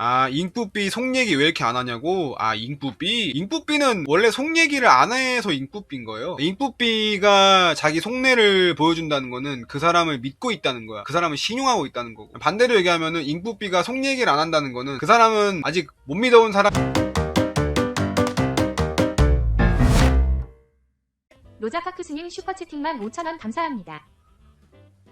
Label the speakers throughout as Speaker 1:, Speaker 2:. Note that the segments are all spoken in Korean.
Speaker 1: 아, 잉뿌삐 속 얘기 왜 이렇게 안 하냐고? 아, 잉뿌삐? 잉뿌삐는 원래 속 얘기를 안 해서 잉뿌삐인 거예요. 잉뿌삐가 자기 속내를 보여준다는 거는 그 사람을 믿고 있다는 거야. 그 사람을 신용하고 있다는 거고. 반대로 얘기하면은 잉뿌삐가 속 얘기를 안 한다는 거는 그 사람은 아직 못 믿어온 사람,
Speaker 2: 로자파크스님 슈퍼채팅만 5천원 감사합니다.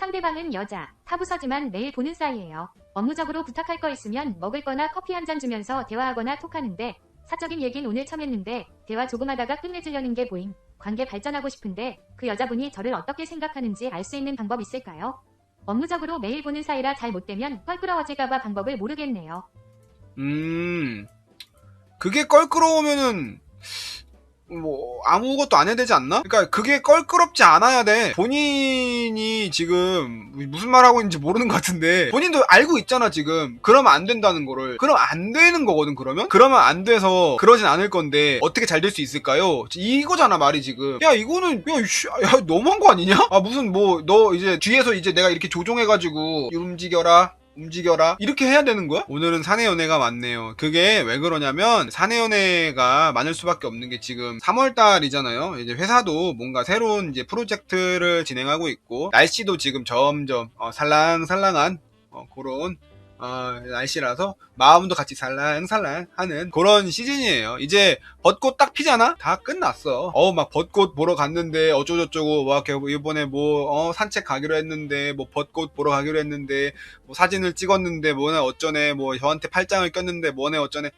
Speaker 2: 상대방은 여자, 타부서지만 매일 보는 사이예요. 업무적으로 부탁할 거 있으면 먹을 거나 커피 한 잔 주면서 대화하거나 톡하는데 사적인 얘긴 오늘 처음 했는데 대화 조금 하다가 끝내주려는 게 보임. 관계 발전하고 싶은데 그 여자분이 저를 어떻게 생각하는지 알 수 있는 방법 있을까요? 업무적으로 매일 보는 사이라 잘 못되면 껄끄러워질까봐 방법을 모르겠네요.
Speaker 1: 음, 그게 껄끄러우면은, 뭐, 아무것도 안 해야 되지 않나? 그러니까 그게 껄끄럽지 않아야 돼. 본인이 지금 무슨 말 하고 있는지 모르는 것 같은데, 본인도 알고 있잖아, 지금. 그러면 안 된다는 거를. 그럼 안 되는 거거든, 그러면? 그러면 안 돼서 그러진 않을 건데, 어떻게 잘 될 수 있을까요? 이거잖아, 말이 지금. 야, 이거는, 야, 씨, 야, 너무한 거 아니냐? 아, 무슨 뭐, 너 이제 뒤에서 이제 내가 이렇게 조종해가지고, 움직여라. 움직여라. 이렇게 해야 되는 거야? 오늘은 사내 연애가 많네요. 그게 왜 그러냐면 사내 연애가 많을 수밖에 없는 게 지금 3월달이잖아요. 이제 회사도 뭔가 새로운 이제 프로젝트를 진행하고 있고 날씨도 지금 점점 어, 살랑살랑한 어, 그런 어, 날씨라서 마음도 같이 살랑살랑 하는 그런 시즌이에요. 이제 벚꽃 딱 피잖아? 다 끝났어. 어, 막 벚꽃 보러 갔는데 어쩌고저쩌고 막 이번에 뭐 어, 산책 가기로 했는데 뭐 벚꽃 보러 가기로 했는데 뭐 사진을 찍었는데 뭐네 어쩌네 뭐 저한테 팔짱을 꼈는데 뭐네 어쩌네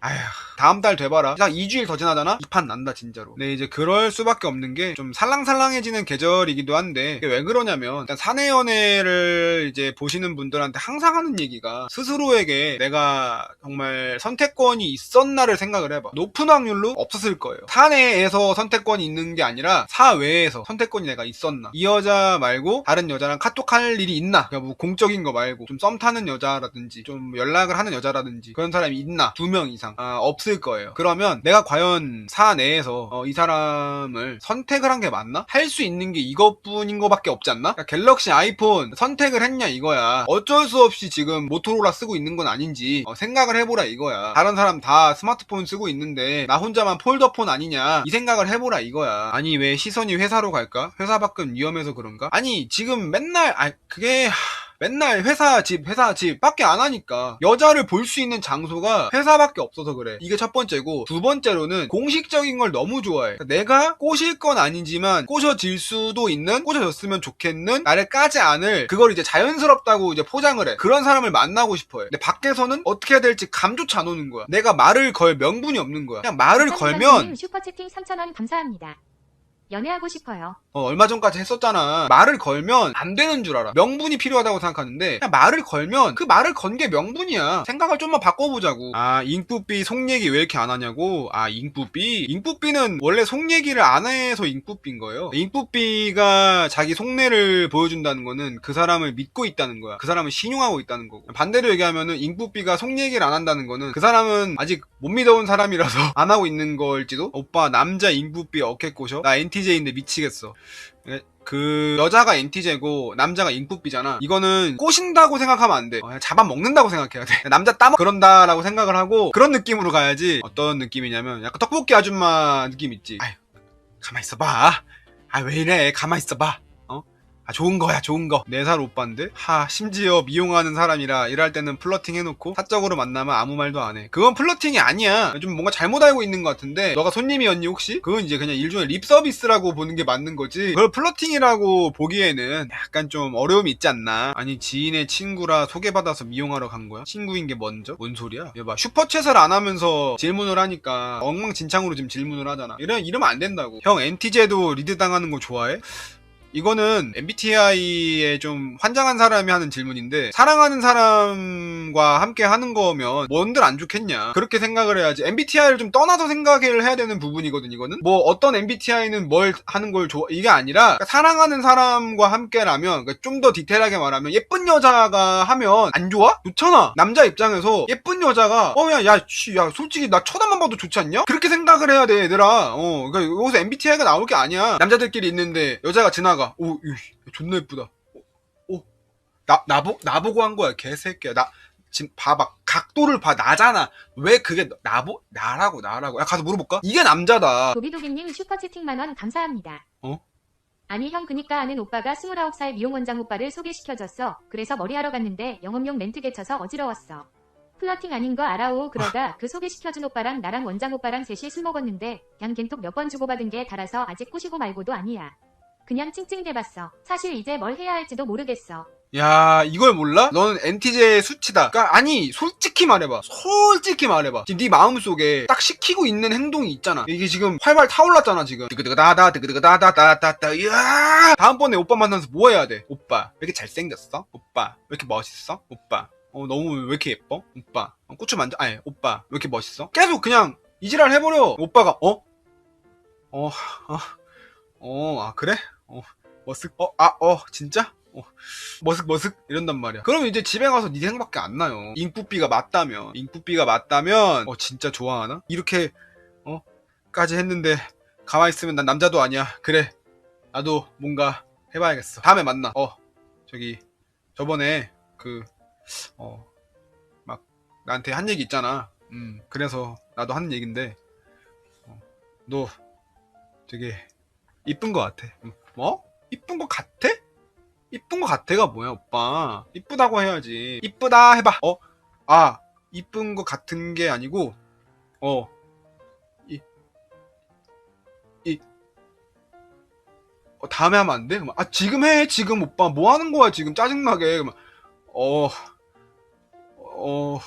Speaker 1: 아휴 다음 달 돼봐라. 딱 2주일 더 지나잖아? 이 판 난다 진짜로. 근데 이제 그럴 수밖에 없는 게 좀 살랑살랑해지는 계절이기도 한데 왜 그러냐면 일단 사내 연애를 이제 보시는 분들한테 항상 하는 얘기가 스스로에게 내가 정말 선택권이 있었나를 생각을 해봐. 높은 확률로 없었을 거예요. 사내에서 선택권이 있는 게 아니라 사외에서 선택권이 내가 있었나? 이 여자 말고 다른 여자랑 카톡할 일이 있나? 그러니까 뭐 공적인 거 말고 좀 썸 타는 여자라든지 좀 연락을 하는 여자라든지 그런 사람이 있나? 두 명 이상. 아, 없을 거예요. 그러면 내가 과연 사 내에서 어, 이 사람을 선택을 한 게 맞나? 할 수 있는 게 이것뿐인 거밖에 없지 않나? 그러니까 갤럭시 아이폰 선택을 했냐 이거야. 어쩔 수 없이 지금 모토로라 쓰고 있는 건 아닌지 어, 생각을 해보라 이거야. 다른 사람 다 스마트폰 쓰고 있는데 나 혼자만 폴더폰 아니냐 이 생각을 해보라 이거야. 아니 왜 시선이 회사로 갈까? 회사 밖은 위험해서 그런가? 아니 지금 맨날 아 그게 하... 맨날 회사 집 회사 집 밖에 안 하니까 여자를 볼 수 있는 장소가 회사밖에 없어서 그래. 이게 첫 번째고 두 번째로는 공식적인 걸 너무 좋아해. 그러니까 내가 꼬실 건 아니지만 꼬셔질 수도 있는 꼬셔졌으면 좋겠는 나를 까지 않을 그걸 이제 자연스럽다고 이제 포장을 해. 그런 사람을 만나고 싶어해. 근데 밖에서는 어떻게 해야 될지 감조차 안 오는 거야. 내가 말을 걸 명분이 없는 거야. 그냥 말을 걸면
Speaker 2: 슈퍼채팅 3천원 감사합니다. 연애하고 싶어요.
Speaker 1: 어, 얼마 전까지 했었잖아. 말을 걸면 안 되는 줄 알아. 명분이 필요하다고 생각하는데 그냥 말을 걸면 그 말을 건 게 명분이야. 생각을 좀만 바꿔보자고. 아, 잉뿌삐 속 얘기 왜 이렇게 안 하냐고? 아, 잉뿌삐? 잉뿌삐는 원래 속 얘기를 안 해서 잉뿌삐인 거예요. 잉뿌삐가 자기 속내를 보여준다는 거는 그 사람을 믿고 있다는 거야. 그 사람을 신용하고 있다는 거고. 반대로 얘기하면은 잉뿌삐가 속 얘기를 안 한다는 거는 그 사람은 아직 못 믿어온 사람이라서 안 하고 있는 걸지도? 오빠, 남자 잉뿌삐 어깨 꼬셔? 나 NTJ인데 미치겠어. 그 여자가 NTJ고 남자가 인풋비잖아. 이거는 꼬신다고 생각하면 안 돼. 어, 잡아먹는다고 생각해야 돼. 남자 따먹 그런다 라고 생각을 하고 그런 느낌으로 가야지. 어떤 느낌이냐면 약간 떡볶이 아줌마 느낌 있지. 아유, 가만 있어봐. 아 왜 이래? 가만 있어봐. 어? 아 좋은 거야 좋은 거. 4살 오빠인데 하 심지어 미용하는 사람이라 일할 때는 플러팅 해놓고 사적으로 만나면 아무 말도 안 해. 그건 플러팅이 아니야. 좀 뭔가 잘못 알고 있는 것 같은데 너가 손님이었니 혹시? 그건 이제 그냥 일종의 립 서비스라고 보는 게 맞는 거지. 그걸 플러팅이라고 보기에는 약간 좀 어려움이 있지 않나. 아니 지인의 친구라 소개받아서 미용하러 간 거야? 친구인 게 먼저? 뭔 소리야? 얘봐 슈퍼챗을 안 하면서 질문을 하니까 엉망진창으로 지금 질문을 하잖아. 이러 이러면 안 된다고. 형 NT제도 리드 당하는 거 좋아해? 이거는 MBTI에 좀 환장한 사람이 하는 질문인데 사랑하는 사람과 함께 하는 거면 뭔들 안 좋겠냐? 그렇게 생각을 해야지. MBTI를 좀 떠나서 생각을 해야 되는 부분이거든 이거는. 뭐 어떤 MBTI는 뭘 하는 걸 좋아 이게 아니라 그러니까 사랑하는 사람과 함께라면 그러니까 좀 더 디테일하게 말하면 예쁜 여자가 하면 안 좋아? 좋잖아. 남자 입장에서 예쁜 여자가 어야 야 야, 씨, 야 솔직히 나 쳐다만 봐도 좋지 않냐? 그렇게 생각을 해야 돼 얘들아. 어 그러니까 여기서 MBTI가 나올 게 아니야. 남자들끼리 있는데 여자가 지나가 오, 이, 존나 예쁘다. 오, 나, 나보, 나보고 한 거야, 개새끼야. 나, 지금 봐봐 각도를 봐 나잖아 왜 그게 나보 나라고 나라고 야 가서 물어볼까 이게 남자다
Speaker 2: 도비도비님 슈퍼채팅 만원 감사합니다.
Speaker 1: 어?
Speaker 2: 아니 형 그니까 아는 오빠가 29살 미용 원장 오빠를 소개시켜줬어. 그래서 머리하러 갔는데 영업용 멘트 개쳐서 어지러웠어. 플러팅 아닌 거 알아오. 그러다 그 소개시켜준 오빠랑 나랑 원장 오빠랑 셋이 술 먹었는데 그냥 겐톡 몇 번 주고받은 게 달아서 아직 꼬시고 말고도 아니야. 그냥 찡찡대봤어. 사실 이제 뭘 해야 할지도 모르겠어.
Speaker 1: 야 이걸 몰라? 너는 NTJ의 수치다 그러니까 아니 솔직히 말해봐 솔직히 말해봐 지금 네 마음속에 딱 시키고 있는 행동이 있잖아 이게 지금 활발 타올랐잖아 지금 드그드그다다 드그드그다다다다다 이야 다음번에 오빠 만나서 뭐 해야 돼? 오빠 왜 이렇게 잘생겼어? 오빠 왜 이렇게 멋있어? 오빠 어 너무 왜 이렇게 예뻐? 오빠 어, 고추 만져 아니 오빠 왜 이렇게 멋있어? 계속 그냥 이지랄 해버려 오빠가 어? 어? 어? 어? 아 그래? 어? 머쓱? 어? 아 어? 진짜? 어, 머쓱 머쓱 이런단 말이야. 그러면 이제 집에 가서 네 생각밖에 안 나요. 인풋비가 맞다면, 인풋비가 맞다면, 어 진짜 좋아하나? 이렇게 어 까지 했는데 가만히 있으면 난 남자도 아니야. 그래, 나도 뭔가 해봐야겠어. 다음에 만나. 어 저기 저번에 그 어 막 나한테 한 얘기 있잖아. 음 그래서 나도 하는 얘긴데 어, 너 되게 이쁜 것 같아. 음, 뭐? 이쁜 것 같아? 이쁜 것 같아가 뭐야, 오빠? 이쁘다고 해야지. 이쁘다 해봐. 어? 아, 이쁜 것 같은 게 아니고, 어, 이, 이, 어, 다음에 하면 안 돼? 그러면, 아, 지금 해, 지금 오빠. 뭐 하는 거야, 지금 짜증나게. 그러면, 어, 어,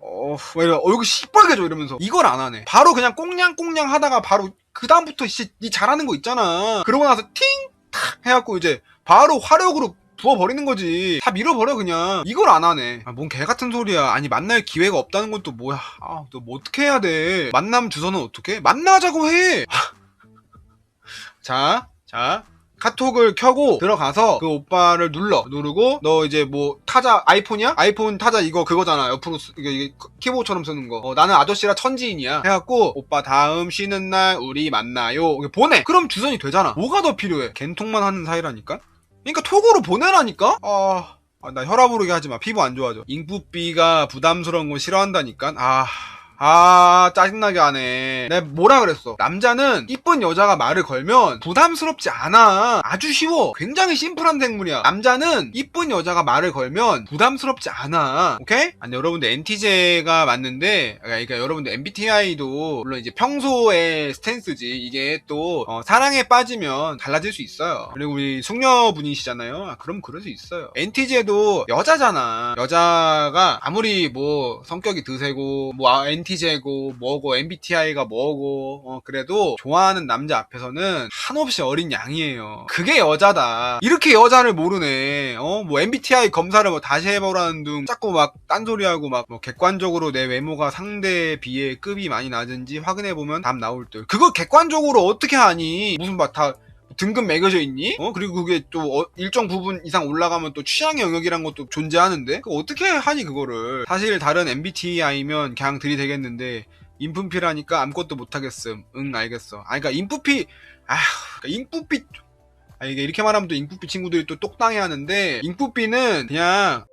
Speaker 1: 어, 왜 이래, 얼굴 시뻘개져, 이러면서. 이걸 안 하네. 바로 그냥 꽁냥꽁냥 하다가 바로, 그 다음부터, 씨, 니 잘하는 거 있잖아. 그러고 나서 팅! 탁! 해갖고 이제, 바로 화력으로 부어버리는 거지. 다 밀어버려, 그냥. 이걸 안 하네. 아, 뭔 개 같은 소리야. 아니, 만날 기회가 없다는 건 또 뭐야. 아, 너 뭐 어떻게 해야 돼? 만남 주소는 어떻게? 만나자고 해! 자, 자. 카톡을 켜고 들어가서 그 오빠를 눌러. 누르고 너 이제 뭐 타자 아이폰이야? 아이폰 타자 이거 그거잖아. 옆으로 쓰- 이게, 이게 키보드처럼 쓰는 거. 어, 나는 아저씨라 천지인이야. 해갖고 오빠 다음 쉬는 날 우리 만나요. 보내. 그럼 주선이 되잖아. 뭐가 더 필요해? 겐통만 하는 사이라니까? 그러니까 톡으로 보내라니까? 아, 아, 나 혈압 오르게 하지 마. 피부 안 좋아져. 인풋비가 부담스러운 거 싫어한다니까? 아 아, 짜증나게 하네. 내가 뭐라 그랬어? 남자는 이쁜 여자가 말을 걸면 부담스럽지 않아. 아주 쉬워. 굉장히 심플한 생물이야. 남자는 이쁜 여자가 말을 걸면 부담스럽지 않아. 오케이? 아니, 여러분들 NTJ가 맞는데, 그러니까 여러분들 MBTI도 물론 이제 평소의 스탠스지. 이게 또, 어, 사랑에 빠지면 달라질 수 있어요. 그리고 우리 숙녀분이시잖아요. 아, 그럼 그럴 수 있어요. NTJ도 여자잖아. 여자가 아무리 뭐 성격이 드세고, 뭐 아, NTJ고, 뭐고, MBTI가 뭐고, 어, 그래도 좋아하는 남자 앞에서는 한없이 어린 양이에요. 그게 여자다. 이렇게 여자를 모르네. 어, 뭐 MBTI 검사를 뭐 다시 해보라는 둥, 자꾸 막 딴소리하고 막 뭐 객관적으로 내 외모가 상대에 비해 급이 많이 낮은지 확인해 보면 답 나올 듯. 그걸 객관적으로 어떻게 하니? 무슨 막 다, 등급 매겨져 있니? 어 그리고 그게 또 어- 일정 부분 이상 올라가면 또 취향의 영역이란 것도 존재하는데? 그 어떻게 하니 그거를? 사실 다른 MBTI면 그냥 들이대겠는데 인풋피라니까 아무것도 못하겠음. 응 알겠어. 아 그니까 인풋피 아휴 그러니까 인풋피 아 이게 이렇게 말하면 또 인풋비 친구들이 또 똑당해 하는데 인풋비는 그냥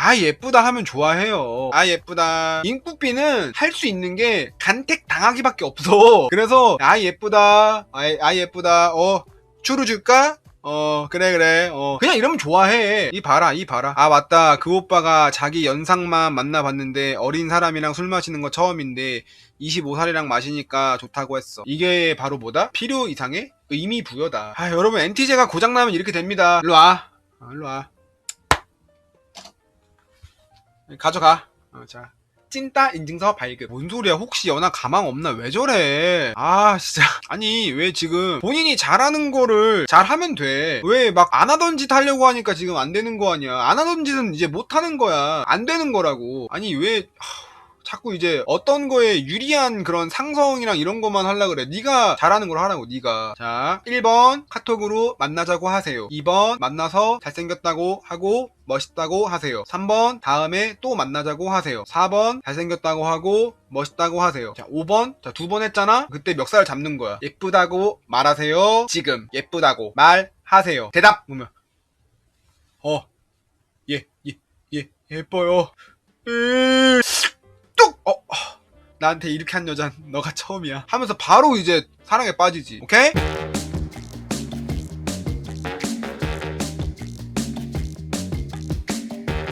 Speaker 1: 아 예쁘다 하면 좋아해요. 아 예쁘다. 인프피는 할 수 있는 게 간택 당하기밖에 없어. 그래서 아 예쁘다. 아, 아 예쁘다. 어 추루 줄까? 어 그래 그래 어 그냥 이러면 좋아해 이 봐라 이 봐라 아 맞다 그 오빠가 자기 연상만 만나봤는데 어린 사람이랑 술 마시는 거 처음인데 25살이랑 마시니까 좋다고 했어 이게 바로 뭐다 필요 이상의 의미 부여다 아 여러분 NTJ가 고장나면 이렇게 됩니다 일로와 어, 일로와 가져가. 어, 자. 찐따 인증서 발급. 뭔 소리야? 혹시 연하 가망 없나? 왜 저래? 아, 진짜. 아니, 왜 지금 본인이 잘하는 거를 잘하면 돼. 왜 막 안 하던 짓 하려고 하니까 지금 안 되는 거 아니야? 안 하던 짓은 이제 못 하는 거야. 안 되는 거라고. 아니, 왜, 하, 자꾸 이제 어떤 거에 유리한 그런 상성이랑 이런 것만 하려 그래. 네가 잘하는 걸 하라고 네가. 자, 1번 카톡으로 만나자고 하세요. 2번 만나서 잘생겼다고 하고 멋있다고 하세요. 3번 다음에 또 만나자고 하세요. 4번 잘생겼다고 하고 멋있다고 하세요. 자, 5번 자, 두 번 했잖아. 그때 멱살 잡는 거야. 예쁘다고 말하세요. 지금 예쁘다고 말하세요. 대답 보면 어. 예, 예, 예, 예뻐요. 으, 뚝! 어, 어, 나한테 이렇게 한 여잔 너가 처음이야. 하면서 바로 이제 사랑에 빠지지. 오케이?